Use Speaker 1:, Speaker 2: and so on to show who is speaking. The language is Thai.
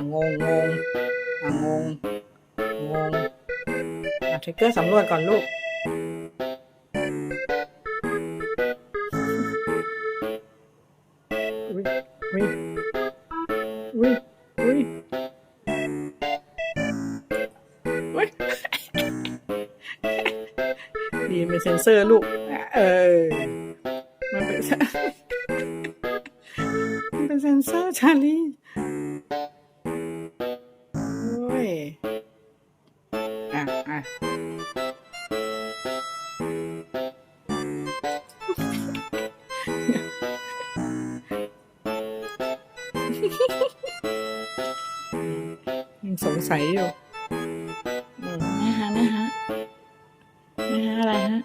Speaker 1: งงงงงงงงทริกเกอร์สำรวจก่อนลูกอุ้ยอุ้ยอุ้ยอุ้ดีเป็นเซนเซอร์ลูก เออ มันเป็นมันเป็นเซนเซอร์ชาลี สงสัยอยู่นะฮะนะฮะนะฮะอะไรฮะ